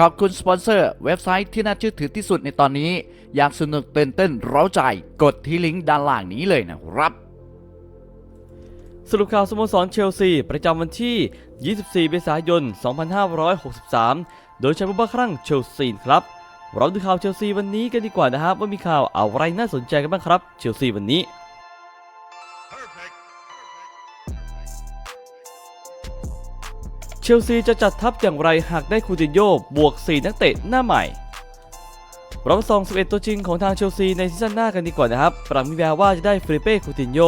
ขอบคุณสปอนเซอร์เว็บไซต์ที่น่าเชื่อถือที่สุดในตอนนี้ อยากสนุกเต้นเต้นเร้าใจ กดที่ลิงก์ด้านล่างนี้เลยนะครับ สรุปข่าวสโมสรเชลซี ประจำวันที่ 24 เมษายน 2563 โดยใช้ผู้บ้าครั่งเชลซีครับเราดูข่าวเชลซีวันนี้กันดีกว่านะครับว่ามีข่าวอะไรน่าสนใจกันบ้างครับ เชลซีวันนี้ เชลซีจะจัดทัพอย่างไรหากได้คูตินโยบวก 4 นักเตะหน้าใหม่เรามาส่อง11 ตัวจริงของทางเชลซีในซีซั่นหน้ากันดีกว่านะครับปรังมีแววว่าจะได้ฟริเป้คูตินโย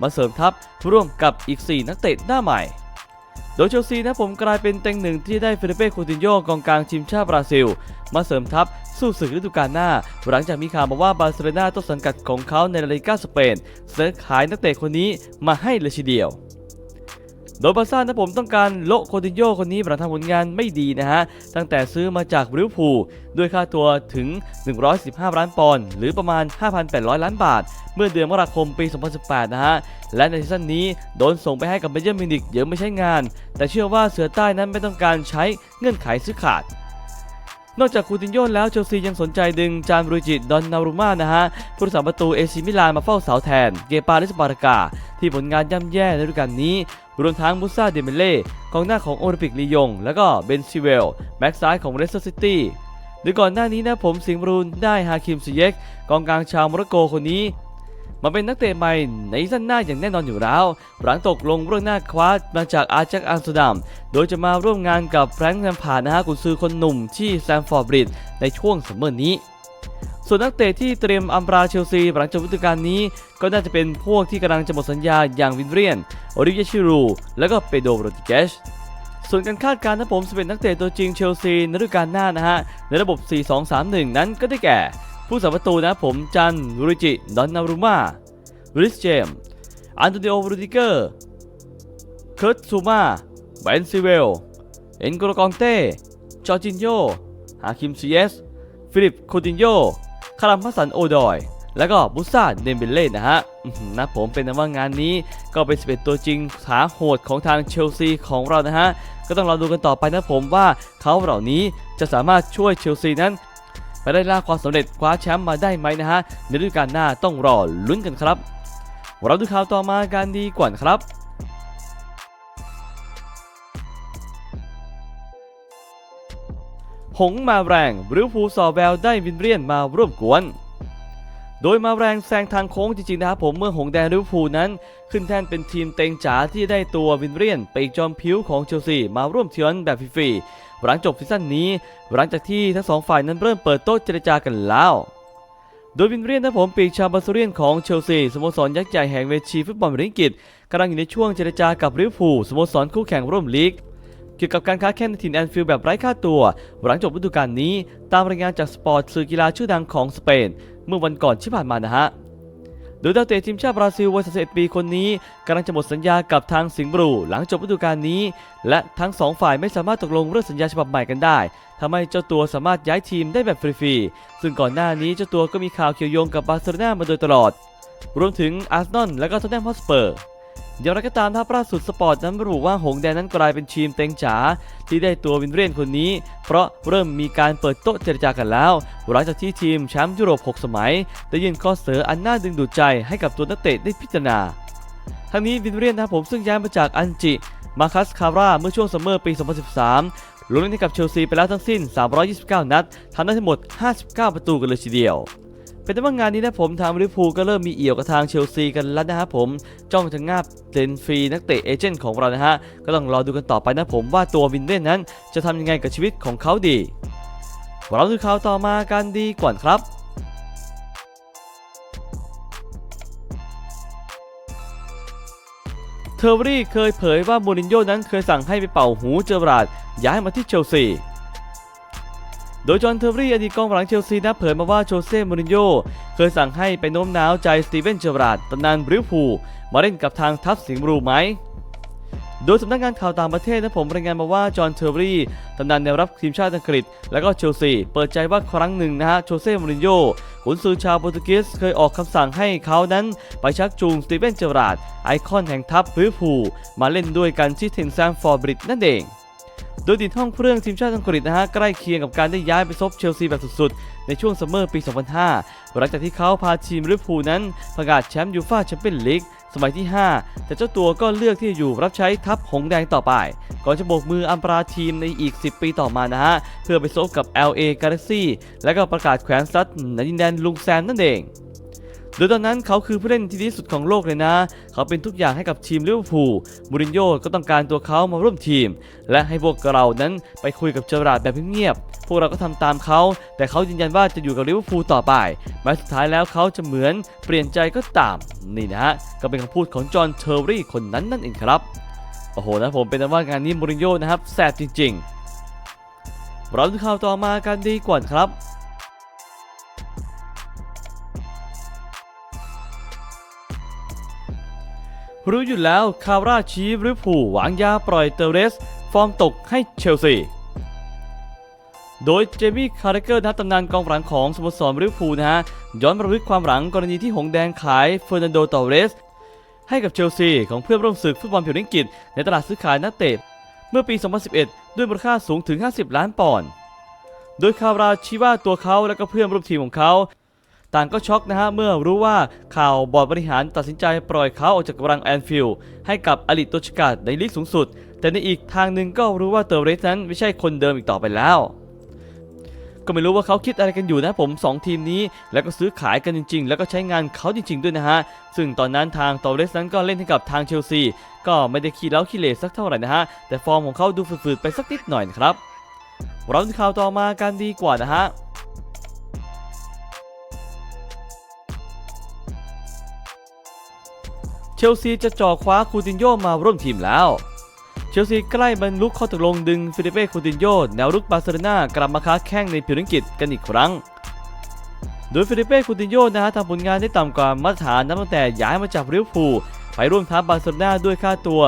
มาเสริมทัพร่วมกับอีก 4 นักเตะหน้าใหม่ โดยเชลซีนะผมกลายเป็นเต็งหนึ่งที่ได้ฟริเป้คูตินโยกองกลางทีมชาติบราซิล มาเสริมทัพสู้ศึกฤดูกาลหน้า หลังจากมีข่าวมาว่าบาร์เซโลนาต้นสังกัดของเขาในลาลิกาสเปนเสนอขายนักเตะคนนี้มาให้เลยทีเดียว โดยบาซ่านะผมต้องการโลโคตินโยคนนี้หลังทำผลงานไม่ดีนะฮะ ตั้งแต่ซื้อมาจากริวพูด้วยค่าตัวถึง 115 ล้านปอนด์หรือประมาณ 5,800 ล้านบาท เมื่อเดือนมกราคมปี 2018 นะฮะ และในซีซั่นนี้โดนส่งไปให้กับเบเยอร์มิวนิกเยอะไม่ใช้งาน แต่เชื่อว่าเสือใต้นั้นไม่ต้องการใช้เงื่อนไขซื้อขาด นอกจากคูตินโยแล้วเชลซียังสนใจดึงจานบรูจิตดอนนารุมานะฮะผู้รักษาประตูเอซิมิลานมาเฝ้าเสาแทน เกปาลิสปารากา ที่ผลงานย่ำแย่ในฤดูกาลนี้ รวมทั้งมุซาเดเมเล่กองหน้าของโอลิมปิกลียง แล้วก็เบนซิเวล แบ็กซ้ายของเรสเตอร์ซิตี้โดยก่อนหน้านี้นะผมสิงห์บรูนได้ฮาคิมซิเยกกองกลางชาวโมร็อกโกคนนี้ มาเป็นนักเตะใหม่ในซั่นหน้าอย่างแน่นอนอยู่แล้ว หลังตกลงเรื่องหน้าคว้ามาจากอาแจ็คอัมสเตอร์ดัม โดยจะมาร่วมงานกับแฟรงค์แลมพาร์ดนะฮะกุนซือคนหนุ่มที่แซมฟอร์ดบริดจ์ในช่วงซัมเมอร์นี้ส่วนนักเตะที่เตรียมอัมราเชลซีหลังจบฤดูกาลนี้ ก็น่าจะเป็นพวกที่กำลังจะหมดสัญญาอย่างวินเรียน โอริเยชิรู และก็เปโดโรติเกชส่วนการคาดการณ์นะผม11นักเตะตัวจริงเชลซีในฤดูกาลหน้านะฮะ ในระบบ 4-2-3-1 นั้นก็ได้แก่ ผู้สาประตูนะผมจันรูริจิดอนนารุมาริสเจมอันโตนิโอรูดิเกอร์เคิร์ตซูมาเบนซิเวล เอ็นโกโลกองเต้ จอร์จินโย ฮาคิมซีเอส ฟิลิปโคตินโย คารัมพัสันโอดอย แล้วก็บุซ่าเดมเบเล่นะฮะนะผมเป็นนว่างานนี้ก็เป็น 11 ตัวจริงขาโหดของทางเชลซีของเรานะฮะ ก็ต้องรอดูกันต่อไปนะผมว่าเขาเหล่านี้จะสามารถช่วยเชลซีนั้น ไปได้ล่าความสำเร็จคว้าแชมป์มาได้ไหมนะฮะในฤดูกาลหน้าต้องรอลุ้นกันครับเราดูข่าวต่อมากันดีกว่าครับหงมาแรงริวฟูสอแววได้วินเรียนมาร่วมกวน โดยมาแรงแซงทางโค้งจริงๆนะครับผมเมื่อหงแดงริวฟูนั้น ขึ้นแท่นเป็นทีมเต็งจ๋าที่ได้ตัววินเรียนไปจอมพิ้วของเชลซีมาร่วมเทียนแบบฟรีๆ หลังจบซีซั่นนี้ หลังจากที่ทั้งสองฝ่ายนั้นเริ่มเปิดโต๊ะเจรจากันแล้ว โดยวินเรียนนะผมปีกชาวบาซูเรียนของเชลซีสโมสรยักษ์ใหญ่แห่งเวทีฟุตบอลอังกฤษกำลังอยู่ในช่วงเจรจากับลิเวอร์พูลสโมสรคู่แข่งร่วมลีกเกี่ยวกับการค้าแข่งในถิ่นแอนฟิลด์แบบไร้ค่าตัว หลังจบฤดูกาลนี้ ตามรายงานจากสปอร์ตสื่อกีฬาชื่อดังของสเปน เมื่อวันก่อนที่ผ่านมานะฮะ โดยดาวเตะทีมชาติบราซิลวัย31ปีคนนี้กำลังจะหมดสัญญากับทางสิงห์บลูหลังจบฤดูกาลนี้ และทั้งสองฝ่ายไม่สามารถตกลงเรื่องสัญญาฉบับใหม่กันได้ทำให้เจ้าตัวสามารถย้ายทีมได้แบบฟรีๆซึ่งก่อนหน้านี้เจ้าตัวก็มีข่าวเกี่ยวโยงกับบาร์เซโลนามาโดยตลอด รวมถึงอาร์เซนอลและก็ท็อตแนมฮอสเปอร์ อย่างไรก็ตามท่าล่าสุดสปอร์ตนั้นระบุว่าหงแดงนั้นกลายเป็นทีมเต็งจ๋าที่ได้ตัววินเรียนคนนี้ เพราะเริ่มมีการเปิดโต๊ะเจรจากันแล้ว หลังจากที่ทีมแชมป์ยุโรป 6 สมัย ได้ยื่นข้อเสนออันน่าดึงดูดใจให้กับตัวนักเตะได้พิจารณาทั้งนี้วินเรียนนะครับผมซึ่งย้ายมาจากอันจิ มาคัสคาร่าเมื่อช่วงซัมเมอร์ปี 2013ลงเล่นให้กับเชลซีไปแล้วทั้งสิ้น 329 นัดทำได้ทั้งหมด 59 ประตูกันเลยทีเดียว เป็นแต่ว่างานนี้นะผมทางลิเวอร์พูลก็เริ่มมีเอี่ยวกับทางเชลซีกันแล้วนะครับผมจ้องจะงาบเซนฟรีนักเตะเอเจนต์ของเรานะฮะก็ต้องรอดูกันต่อไปนะผมว่าตัววินเล่นนั้นจะทำยังไงกับชีวิตของเขาดีเราดูข่าวต่อมากันดีกว่าครับเทอร์เบรี่เคยเผยว่าโมรินโญ่นั้นเคยสั่งให้ไปเป่าหูเจอราร์ดย้ายมาที่เชลซี โดยจอห์นเทอร์รี่อดีตกองหลังเชลซีนะเผยมาว่าโจเซ่โมรินโญ่เคยสั่งให้ไปโน้มน้าวใจสตีเวนเจอราร์ดตำนานบริวพูมาเล่นกับทางทัพสิงห์บลูไหมโดยสำนักงานข่าวต่างประเทศนะผมรายงานมาว่าจอห์นเทอร์รี่ตำนานแนวรับทีมชาติอังกฤษ และก็เชลซี เปิดใจว่าครั้งหนึ่งนะฮะโจเซ่โมรินโญ่ขุนซือชาวโปรตุเกสเคยออกคำสั่งให้เขานั้น ไปชักจูงสตีเวนเจอราร์ดไอคอนแห่งทัพลิเวอร์พูลมาเล่นด้วยกันที่เทนแซมฟอร์บริดนั่นเอง โดยดินห้องเครื่องทีมชาติอังกฤษนะฮะใกล้เคียงกับการได้ย้ายไปซบเชลซีแบบสุดๆ ในช่วงซัมเมอร์ปี 2005 หลังจากที่เขาพาทีมลิเวอร์พูลนั้นประกาศแชมป์ยูฟ่าแชมเปี้ยนลีกสมัยที่ 5 แต่เจ้าตัวก็เลือกที่จะอยู่รับใช้ทัพหงแดงต่อไป ก่อนจะโบกมืออัมปราทีมในอีก 10 ปีต่อมานะฮะ เพื่อไปซบกับ LA Galaxy และก็ประกาศแขวนสตัดในดินแดนลุงแซมนั่นเอง โดยตอนนั้นเขาคือผู้เล่นที่ดีที่สุดของโลกเลยนะ เขาเป็นทุกอย่างให้กับทีมลิเวอร์พูลมูรินโญ่ก็ต้องการตัวเขามาร่วมทีม และให้พวกเรานั้นไปคุยกับเจอราร์ดแบบเงียบๆพวกเราก็ทำตามเขา แต่เขายืนยันว่าจะอยู่กับลิเวอร์พูลต่อไปแม้สุดท้ายแล้วเขาจะเหมือนเปลี่ยนใจก็ตามนี่นะฮะก็เป็นคำพูดของจอห์นเทอร์รี่คนนั้นนั่นเองครับโอ้โหนะผมเป็นอันว่างานนี้มูรินโญ่นะครับแสบจริงๆเราดูข่าวต่อมากันดีกว่าครับ รู้อยู่แล้วคาร่าชีฟริพูหวังยาปล่อยเตเรส ฟอร์มตกให้เชลซีโดยเจมี่คาร์เรเกอร์นักตำนานกองหลังของสโมสรลิพูนะฮะย้อนประลึกความหลังกรณีที่หงแดงขายเฟอร์นันโดเตเรส ให้กับเชลซีของเพื่อนร่วมศึกฟุตบอลผิวอังกฤษในตลาดซื้อขายนักเตะเมื่อปี 2011 ด้วยมูลค่าสูงถึง 50 ล้านปอนด์โดยคาราชีว่าตัวเขาและก็เพื่อนร่วมทีมของเขา ต่างก็ช็อกนะฮะเมื่อรู้ว่าข่าวบอร์ดบริหารตัดสินใจปล่อยเขาออกจากกำลังแอนฟิลด์ให้กับอลิตโตชิกาในลีกสูงสุด แต่ในอีกทางหนึ่งก็รู้ว่าเตอร์เรสนั้นไม่ใช่คนเดิมอีกต่อไปแล้วก็ไม่รู้ว่าเขาคิดอะไรกันอยู่นะผม 2 ทีมนี้ แล้วก็ซื้อขายกันจริง ๆ แล้วก็ใช้งานเขาจริง ๆ ด้วยนะฮะ ซึ่งตอนนั้นทางเตอร์เรสนั้นก็เล่นให้กับทางเชลซี ก็ไม่ได้ขี้เล้าขี้เหร่สักเท่าไหร่นะฮะ แต่ฟอร์มของเขาดูฝืดๆไปสักนิดหน่อยนะครับเราดูข่าวต่อมากันดีกว่านะฮะ เชลซีจะจ่อคว้าคูตินโยมาร่วมทีมแล้ว เชลซีใกล้บรรลุข้อตกลงดึงฟิลิเป้คูตินโยแนวรุกบาร์เซโลนากลับมาค้าแข้งในพิวอังกิตกันอีกครั้ง โดยฟิลิเป้คูตินโยนะฮะทำผลงานได้ต่ำกว่ามาตรฐานนับตั้งแต่ย้ายมาจากลิเวพูไปร่วมทัพบาร์เซโลนาด้วยค่าตัว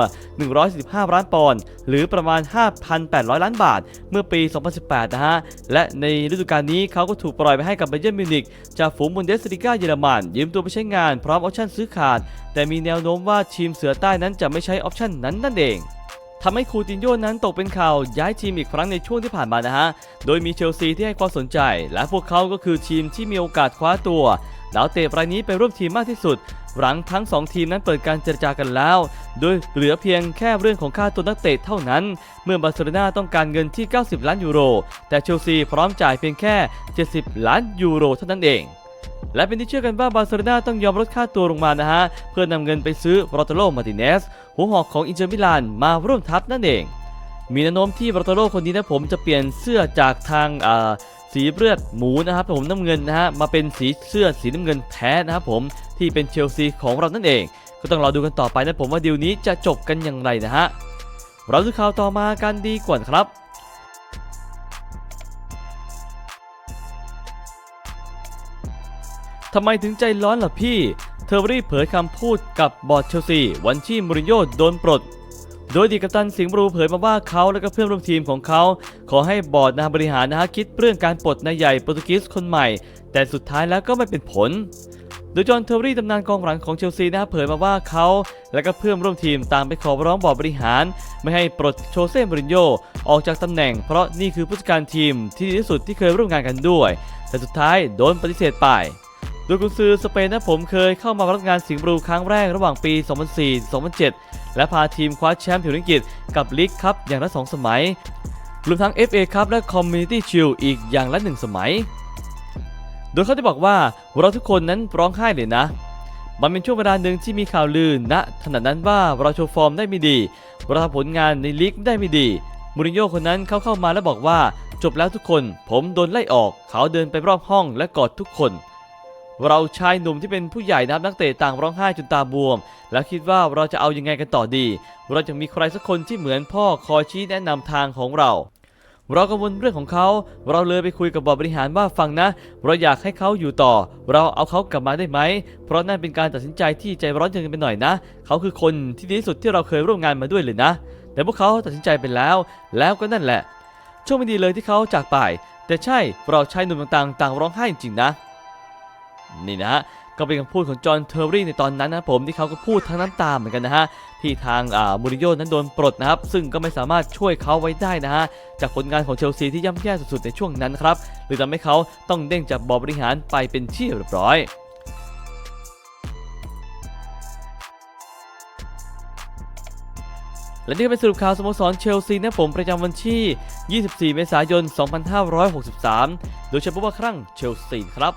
145 ล้านปอนด์หรือประมาณ 5,800 ล้านบาท เมื่อปี 2018 นะฮะ และในฤดูกาลนี้เขาก็ถูกปล่อยไปให้กับไบเยร์นมิวนิกจากฝูงบุนเดสลิก้าเยอรมันยืมตัวไปใช้งานพร้อมออปชั่นซื้อขาด แต่มีแนวโน้มว่าทีมเสือใต้นั้นจะไม่ใช้ออปชั่นนั้นนั่นเองทำให้คูตินโยนั้นตกเป็นข่าวย้ายทีมอีกครั้งในช่วงที่ผ่านมานะฮะ โดยมีเชลซีที่ให้ความสนใจ และพวกเขาก็คือทีมที่มีโอกาสคว้าตัวดาวเตะรายนี้ไปร่วมทีมมากที่สุด หลังทั้ง 2 ทีมนั้นเปิดการเจรจากันแล้ว โดยเหลือเพียงแค่เรื่องของค่าตัวนักเตะเท่านั้น เมื่อบาร์เซโลนาต้องการเงินที่ 90 ล้านยูโร แต่เชลซีพร้อมจ่ายเพียงแค่ 70 ล้านยูโรเท่านั้นเองและเป็นที่เชื่อกันว่าบาร์เซโลนาต้องยอมลดค่าตัวลงมานะฮะ เพื่อนำเงินไปซื้อโรตโลมาร์ติเนส หัวหอกของอินเตอร์มิลานมาร่วมทัพนั่นเอง มีแนวโน้มที่โรตโลคนนี้นะผมจะเปลี่ยนเสื้อจากทางอ่า สีเลือดหมูนะครับผมน้ำเงินนะฮะมาเป็นสีเสื้อสีน้ำเงินแท้นะครับผมที่เป็นเชลซีของเรานั่นเอง ก็ต้องรอดูกันต่อไปนะผมว่าดีลนี้จะจบกันอย่างไรนะฮะเราดูข่าวต่อมากันดีกว่าครับทำไมถึงใจร้อนล่ะพี่ เทอร์บรี่เผยคำพูดกับบอร์ดเชลซี วันที่มูรินโญ่โดนปลด โดยดีกัปตันสิงห์บลูเผยมาว่าเขาและก็เพื่อนร่วมทีมของเขา ขอให้บอร์ดนะบริหารนะฮะคิดเรื่องการปลดนายใหญ่โปรตุเกสคนใหม่ แต่สุดท้ายแล้วก็ไม่เป็นผลโดยจอห์นเทอร์รี่ตำนานกองหลังของเชลซีนะฮะเผยมาว่าเขา และก็เพื่อนร่วมทีมตามไปขอร้องบอร์ดบริหาร ไม่ให้ปลดโชเซ่มูรินโญ่ออกจากตำแหน่ง เพราะนี่คือผู้จัดการทีมที่ดีที่สุดที่เคยร่วมงานกันด้วย แต่สุดท้ายโดนปฏิเสธไป ดยกุนซือสเปนนะผมเคยเข้ามารับงานสิงห์บลูครั้งแรกระหว่างปี 2004-2007 และพาทีมคว้าแชมป์ผิวอังกฤษกับลีกคัพอย่างละสองสมัย รวมทั้ง FA คัพและ Community Shield อีกอย่างละหนึ่งสมัย โดยเขาได้บอกว่าเราทุกคนนั้นร้องไห้เลยนะ มันเป็นช่วงเวลาหนึ่งที่มีข่าวลือณขณะนั้นว่าเราโชว์ฟอร์มได้ไม่ดี เราทำผลงานในลีกได้ไม่ดี มูรินโญ่คนนั้นเขาเข้ามาแล้วบอกว่าจบแล้วทุกคน ผมโดนไล่ออก เขาเดินไปรอบห้องและกอดทุกคน เราชายหนุ่มที่เป็นผู้ใหญ่นะครับนักเตะต่างร้องไห้จนตาบวม แล้วคิดว่าเราจะเอายังไงกันต่อดี เราจะมีใครสักคนที่เหมือนพ่อคอยชี้แนะนำทางของเราเรากังวลเรื่องของเขา เราเลยไปคุยกับบอร์ดบริหารว่าฟังนะ เราอยากให้เขาอยู่ต่อ เราเอาเขากลับมาได้ไหม เพราะนั่นเป็นการตัดสินใจที่ใจร้อนเกินไปหน่อยนะ เขาคือคนที่ดีที่สุดที่เราเคยร่วมงานมาด้วยเลยนะ แต่พวกเขาตัดสินใจไปแล้ว แล้วก็นั่นแหละโชคไม่ดีเลยที่เขาจากไป แต่ใช่ เราชายหนุ่มต่างๆ ต่างร้องไห้จริงๆนะ นี่นะฮะก็เป็นคำพูดของจอห์นเทอร์รี่ในตอนนั้นนะผมที่เขาก็พูดทั้งน้ำตาเหมือนกันนะฮะที่ทางมูริโญ่นั้นโดนปลดนะครับ ซึ่งก็ไม่สามารถช่วยเขาไว้ได้นะฮะจากผลงานของเชลซีที่ย่ำแย่สุดๆในช่วงนั้นครับหรือทำให้เขาต้องเด้งจากบอร์ดบริหารไปเป็นที่เรียบร้อยและนี่ก็เป็นสรุปข่าวสโมสรเชลซีนะผมประจำวันที่ 24 เมษายน 2563 โดยเฉพาะว่าครั้งเชลซีครับ